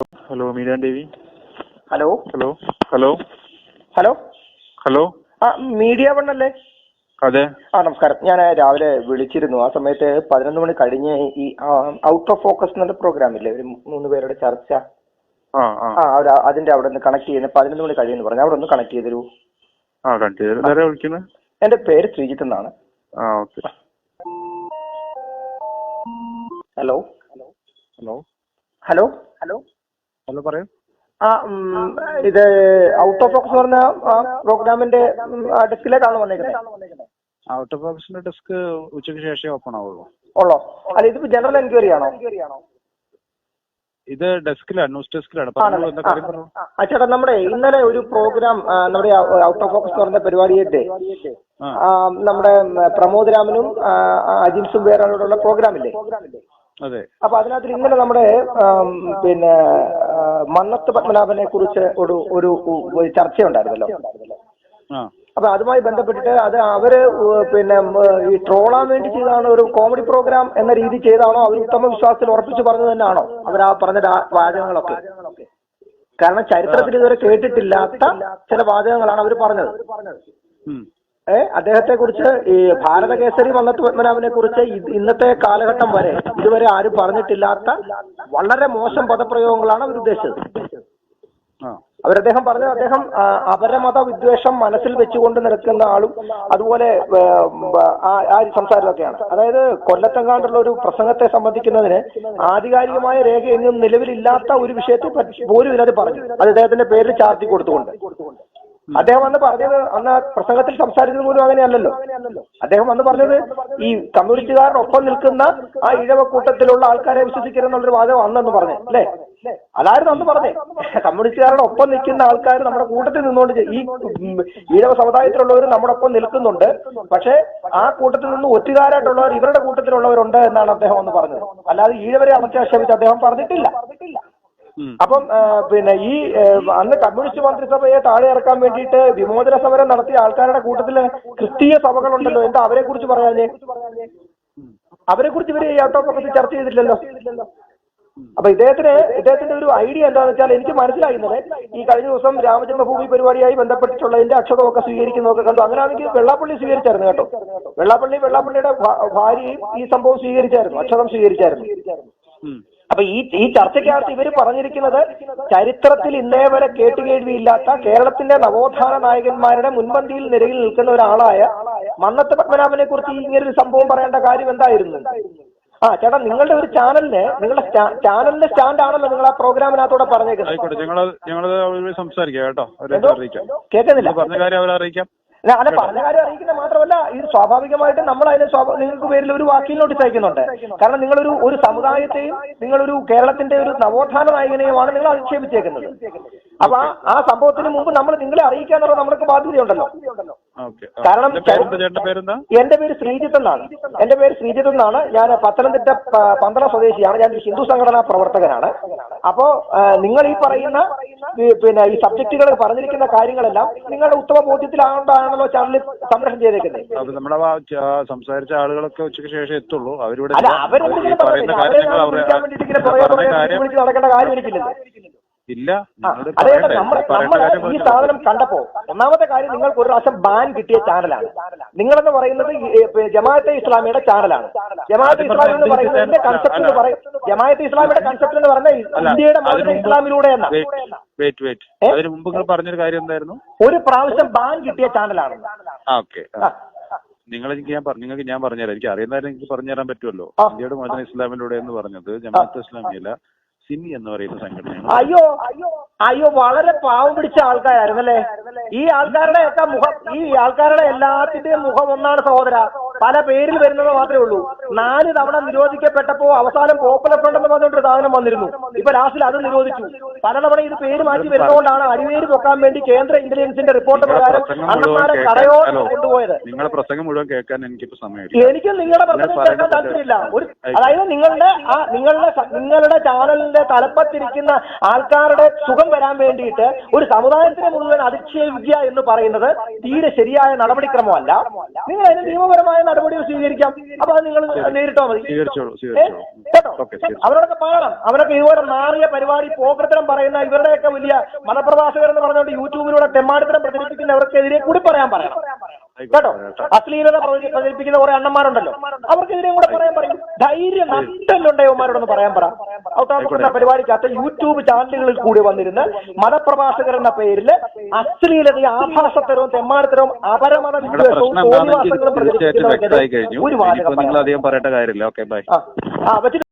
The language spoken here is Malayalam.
Hello Meeran Devi. Hello? Hello hello. Hello? Hello. ആ മീഡിയ വൺ അല്ലേ? അതെ. ആ നമസ്കാരം. ഞാൻ രാവിലെ വിളിച്ചിരുന്നു. ആ സമയത്ത് പതിനൊന്ന് മണി കഴിഞ്ഞ് ഈ ഔട്ട് ഓഫ് ഫോക്കസ് എന്നുള്ള പ്രോഗ്രാം ഇല്ലേ? ഒരു മൂന്ന് പേരുടെ ചർച്ച. ആ ആ. അതിന്റെ അവിടെ നിന്ന് കണക്ട് ചെയ്യുന്ന പതിനൊന്ന് മണി കഴിയുന്നു പറഞ്ഞു. അവിടെ ഒന്ന് കണക്ട് ചെയ്തു ആ കണ്ടു ഇതാരാ വിളിക്കുന്നത്? എന്റെ പേര് ശ്രീജിത്ത് എന്നാണ്. ആ okay. Hello? Hello. Hello? Hello? Hello പറയൂ. ആ ഇത് ഔട്ട് ഓഫ് ഫോക്കസ് പറഞ്ഞ പ്രോഗ്രാമിന്റെ ഡെസ്കിലേക്കാണ് വന്നേക്കുന്നത് ഔട്ട് ഓഫ് ഓഫീസിന്റെ ഡെസ്ക് ഉച്ചയ്ക്ക് ശേഷമേ ഓപ്പൺ ആവുള്ളൂ. ഉള്ളോ? അല്ല ഇതിപ്പോ ജനറൽ എൻക്വയറി ആണോ? ഇത് ഡെസ്കിലാണ് ന്യൂസ് ഡെസ്കിലാണ് ആ ചേട്ടാ നമ്മുടെ ഇന്നലെ ഒരു പ്രോഗ്രാം നമ്മുടെ ഔട്ട് ഓഫ് ഫോക്കസ് പറഞ്ഞ പരിപാടിയായിട്ട് നമ്മുടെ പ്രമോദ് രാമനും അജിൻസും വേറെ അജിൻസും അപ്പൊ അതിനകത്ത് ഇന്നലെ നമ്മുടെ പിന്നെ മന്നത്ത് പത്മനാഭനെ കുറിച്ച് ഒരു ഒരു ചർച്ചയുണ്ടായിരുന്നല്ലോ. അപ്പൊ അതുമായി ബന്ധപ്പെട്ടിട്ട് അത് അവർ പിന്നെ ഈ ട്രോളാൻ വേണ്ടി ചെയ്താണ് ഒരു കോമഡി പ്രോഗ്രാം എന്ന രീതി ചെയ്താണോ? അവർ ഉത്തമ വിശ്വാസത്തിൽ ഉറപ്പിച്ചു പറഞ്ഞു തന്നെയാണോ? അവർ ആ പറഞ്ഞ വാചകങ്ങളൊക്കെ. കാരണം ചരിത്രത്തിൽ ഇതുവരെ കേട്ടിട്ടില്ലാത്ത ചില വാചകങ്ങളാണ് അവർ പറഞ്ഞത്. അദ്ദേഹത്തെ കുറിച്ച് ഈ ഭാരത കേസരി മന്നത്ത് പത്മനാഭനെ കുറിച്ച് ഇന്നത്തെ കാലഘട്ടം വരെ ഇതുവരെ ആരും പറഞ്ഞിട്ടില്ലാത്ത വളരെ മോശം പദപ്രയോഗങ്ങളാണ് അവർ ഉദ്ദേശിച്ചത് അവരദ്ദേഹം പറഞ്ഞത് അദ്ദേഹം അപരമത വിദ്വേഷം മനസ്സിൽ വെച്ചുകൊണ്ട് നിൽക്കുന്ന ആളും അതുപോലെ ആ സംസാരമൊക്കെയാണ് അതായത് കൊല്ലത്തെങ്ങാണ്ടുള്ള ഒരു പ്രസംഗത്തെ സംബന്ധിക്കുന്നതിന് ആധികാരികമായ രേഖ നിലവിലില്ലാത്ത ഒരു വിഷയത്തെ പറ്റി പോലും ഇതിനകത്ത് പറഞ്ഞു. അത് അദ്ദേഹത്തിന്റെ പേരിൽ ചാർത്തി കൊടുത്തുകൊണ്ട്. അദ്ദേഹം വന്ന് പറഞ്ഞത് അന്ന് പ്രസംഗത്തിൽ സംസാരിച്ചത് പോലും അങ്ങനെയല്ലല്ലോ. അദ്ദേഹം വന്ന് പറഞ്ഞത് ഈ കമ്മ്യൂണിസ്റ്റുകാരനൊപ്പം നിൽക്കുന്ന ആ ഇഴവ കൂട്ടത്തിലുള്ള ആൾക്കാരെ വിശ്വസിക്കരുതെന്നുള്ളൊരു വാദം അന്നെന്ന് പറഞ്ഞു. അല്ലേ? അതായിരുന്നു അന്ന് പറഞ്ഞേ. കമ്മ്യൂണിസ്റ്റുകാരുടെ ഒപ്പം നിൽക്കുന്ന ആൾക്കാർ നമ്മുടെ കൂട്ടത്തിൽ നിന്നുകൊണ്ട് ഈ ഇഴവ ഈഴവ സമുദായത്തിലുള്ളവർ നമ്മുടെ ഒപ്പം നിൽക്കുന്നുണ്ട്. പക്ഷേ ആ കൂട്ടത്തിൽ നിന്ന് ഒറ്റുകാരായിട്ടുള്ളവർ ഇവരുടെ കൂട്ടത്തിലുള്ളവരുണ്ട് എന്നാണ് അദ്ദേഹം ഒന്ന് പറഞ്ഞത്. അല്ലാതെ ഈഴവരെ അമർച്ചാക്ഷേപിച്ച് അദ്ദേഹം പറഞ്ഞിട്ടില്ല. അപ്പം പിന്നെ ഈ അന്ന് കമ്മ്യൂണിസ്റ്റ് മന്ത്രിസഭയെ താഴെ ഇറക്കാൻ വേണ്ടിയിട്ട് വിമോചന സമരം നടത്തിയ ആൾക്കാരുടെ കൂട്ടത്തിൽ ക്രിസ്തീയ സഭകളുണ്ടല്ലോ. എന്താ അവരെ കുറിച്ച് പറയാനേ അവരെ കുറിച്ച് ഇവർ ഈ ചർച്ച ചെയ്തിട്ടില്ലല്ലോ. അപ്പൊ ഇദ്ദേഹത്തിന് ഇദ്ദേഹത്തിന്റെ ഒരു ഐഡിയ എന്താണെന്ന് വെച്ചാൽ എനിക്ക് മനസ്സിലായിരുന്നത് ഈ കഴിഞ്ഞ ദിവസം രാമജന്മഭൂമി പരിപാടിയായി ബന്ധപ്പെട്ടിട്ടുള്ളതിന്റെ അക്ഷതമൊക്കെ സ്വീകരിക്കുന്നതൊക്കെ കണ്ടു. അങ്ങനെയാണെങ്കിൽ വെള്ളാപ്പള്ളി സ്വീകരിച്ചായിരുന്നു കേട്ടോ. വെള്ളാപ്പള്ളി വെള്ളാപ്പള്ളിയുടെ ഭാര്യയും ഈ സംഭവം സ്വീകരിച്ചായിരുന്നു അക്ഷതം സ്വീകരിച്ചായിരുന്നു. അപ്പൊ ഈ ഈ ചർച്ചയ്ക്കകത്ത് ഇവർ പറഞ്ഞിരിക്കുന്നത് ചരിത്രത്തിൽ ഇന്നേ വരെ കേട്ടുകേൾവിയില്ലാത്ത കേരളത്തിന്റെ നവോത്ഥാന നായകന്മാരുടെ മുൻപന്തിയിൽ നിരയിൽ നിൽക്കുന്ന ഒരാളായ മന്നത്ത് പത്മനാഭനെ കുറിച്ച് ഇങ്ങനെ ഒരു സംഭവം പറയേണ്ട കാര്യം എന്തായിരുന്നു? ആ ചേട്ടാ നിങ്ങളുടെ ഒരു ചാനലിന് നിങ്ങളുടെ ചാനലിന്റെ സ്റ്റാൻഡ് ആണല്ലോ നിങ്ങൾ ആ പ്രോഗ്രാമിനകത്തൂടെ പറഞ്ഞേക്കുന്നത്. കേട്ടോ. കേൾക്കുന്നില്ല. പറഞ്ഞ കാര്യം അവരെ അറിയിക്കാം. അല്ല അല്ല, പറഞ്ഞ കാര്യം അറിയിക്കുന്ന മാത്രമല്ല ഇത് സ്വാഭാവികമായിട്ടും നമ്മൾ അതിനെ നിങ്ങൾക്ക് പേരിൽ ഒരു വാക്കിൽ നോട്ടീസ് അയക്കുന്നുണ്ട്. കാരണം നിങ്ങളൊരു ഒരു സമുദായത്തെയും നിങ്ങളൊരു കേരളത്തിന്റെ ഒരു നവോത്ഥാന നായകനെയുമാണ് നിങ്ങൾ അധിക്ഷേപിച്ചേക്കുന്നത്. അപ്പൊ ആ സംഭവത്തിന് മുമ്പ് നമ്മൾ നിങ്ങളെ അറിയിക്കുക എന്നുള്ളത് നമ്മൾക്ക് ബാധ്യതയുണ്ടല്ലോ. കാരണം എന്റെ പേര് ശ്രീജിത്ത് എന്നാണ്. എന്റെ പേര് ശ്രീജിത്ത് എന്നാണ്. ഞാൻ പത്തനംതിട്ട പന്തള സ്വദേശിയാണ്. ഞാൻ ഒരു ഹിന്ദു സംഘടനാ പ്രവർത്തകനാണ്. അപ്പോ നിങ്ങൾ ഈ പറയുന്ന പിന്നെ ഈ സബ്ജക്റ്റുകൾ പറഞ്ഞിരിക്കുന്ന കാര്യങ്ങളെല്ലാം നിങ്ങളുടെ ഉത്തമ ബോധ്യത്തിലാകൊണ്ടാണല്ലോ ചാനലിൽ സംരക്ഷണം ചെയ്തേക്കുന്നത്? നമ്മുടെ സംസാരിച്ച ആളുകളൊക്കെ ഉച്ചയ്ക്ക് ശേഷം എത്തുള്ളൂ. അവരിവിടെ നടക്കേണ്ട കാര്യം എനിക്കില്ലല്ലോ ഇല്ല. ഈ സാധനം കണ്ടപ്പോ ഒന്നാമത്തെ കാര്യം നിങ്ങൾക്ക് ഒരു പ്രാവശ്യം ബാൻ കിട്ടിയ ചാനലാണ്. നിങ്ങളെന്ന് പറയുന്നത് ജമാഅത്തെ ഇസ്ലാമിയുടെ ചാനലാണ്. ജമാഅത്തെ ഇസ്ലാമി എന്ന് പറയുന്നതിന്റെ കൺസെപ്റ്റ് എന്ന് പറയും ജമാഅത്തെ ഇസ്ലാമിയുടെ കൺസെപ്റ്റ് എന്ന് പറയുന്നത് ഇന്ത്യയുടെ മുമ്പ് ഇസ്ലാമിലൂടെ വെയിറ്റ് വെയിറ്റ്? അതിന് മുമ്പ് നിങ്ങൾ പറഞ്ഞൊരു കാര്യം എന്തായിരുന്നു? ഒരു പ്രാവശ്യം ബാൻ കിട്ടിയ ചാനലാണ്. ഓക്കെ. നിങ്ങൾ എനിക്ക് ഞാൻ പറഞ്ഞു നിങ്ങൾക്ക് ഞാൻ പറഞ്ഞുതരാം. എനിക്ക് അറിയുന്നതായിരുന്നു എനിക്ക് പറഞ്ഞു തരാൻ പറ്റുമല്ലോ ഇന്ത്യയുടെ മതം ഇസ്ലാമിലൂടെ എന്ന് പറഞ്ഞത് ജമാഅത്ത് ഇസ്ലാമിയല്ല. സിമി എന്ന് പറയുന്ന സംഘടനയാണ്. അയ്യോ അയ്യോ വളരെ പാവം പിടിച്ച ആൾക്കാരായിരുന്നല്ലേ? ഈ ആൾക്കാരുടെ ഒക്കെ മുഖം ഈ ആൾക്കാരുടെ എല്ലാത്തിന്റെയും മുഖം ഒന്നാണ് സഹോദര. പല പേരിൽ വരുന്നത് മാത്രമേ ഉള്ളൂ. നാല് തവണ നിരോധിക്കപ്പെട്ടപ്പോ അവസാനം പോപ്പുലർ ഫ്രണ്ട് എന്ന് പറഞ്ഞൊരു സാധനം വന്നിരുന്നു. ഇപ്പൊ ലാസ്റ്റിൽ അത് നിരോധിച്ചു. പലതവണ ഇത് പേര് മാറ്റി വരുന്നതുകൊണ്ടാണ് അടിവേര് പൊക്കാൻ വേണ്ടി കേന്ദ്ര ഇന്റലിജൻസിന്റെ റിപ്പോർട്ട് പ്രകാരം അണ്ണന്മാരെ കടയോട് കൊണ്ടുപോയത്. നിങ്ങളുടെ പ്രസംഗം മുഴുവൻ കേൾക്കാൻ എനിക്ക് എനിക്ക് നിങ്ങളുടെ പ്രസംഗം കേൾക്കാൻ താല്പര്യമില്ല. ഒരു അതായത് നിങ്ങളുടെ ആ നിങ്ങളുടെ നിങ്ങളുടെ ചാനലിന്റെ തലപ്പത്തിരിക്കുന്ന ആൾക്കാരുടെ സുഖം വരാൻ വേണ്ടിയിട്ട് ഒരു സമുദായത്തിനെ മുഴുവൻ അധിക്ഷേപിക്കുക എന്ന് പറയുന്നത് തീരെ ശരിയായ നടപടിക്രമമല്ല. നിങ്ങൾ അതിന് നിയമപരമായ നടപടികൾ സ്വീകരിക്കാം. അപ്പൊ അത് നിങ്ങൾ നേരിട്ടോ മതി? കേട്ടോ? അവരോടൊക്കെ പറയണം അവരൊക്കെ ഇതുപോലെ മാറിയ പരിപാടി പോക്കത്തരം പറയുന്ന ഇവരുടെയൊക്കെ വലിയ മതപ്രഭാഷകർ എന്ന് പറഞ്ഞുകൊണ്ട് യൂട്യൂബിലൂടെ തെമ്മാടിത്തരം പ്രചരിപ്പിക്കുന്നവർക്കെതിരെ കൂടി പറയാൻ പറയണം. കേട്ടോ? അശ്ലീലത പ്രചരി- പ്രചരിപ്പിക്കുന്ന കുറെ അണ്ണന്മാരുണ്ടല്ലോ. അവർക്കെതിരെയും കൂടെ പറയാൻ പറയും. ധൈര്യം നട്ടല്ലുണ്ടോ ഇവന്മാരോടൊന്ന് പറയാൻ പറ. ഔട്ടാക്കുന്ന പരിപാടിക്കകത്ത് യൂട്യൂബ് ചാനലുകളിൽ കൂടി വന്നിരുന്ന് മതപ്രഭാഷകർ എന്ന പേരിൽ അശ്ലീലതയും ആഭാസത്തരവും തെമ്മാടത്തരവും അപരമത വിദ്വേഷവും തോന്നിവാസങ്ങളും പ്രചരിപ്പിക്കുന്നവർക്കെതിരെ ഒരു വാചകം പറയാം. ബൈ. ആ ആ വെച്ചിട്ട്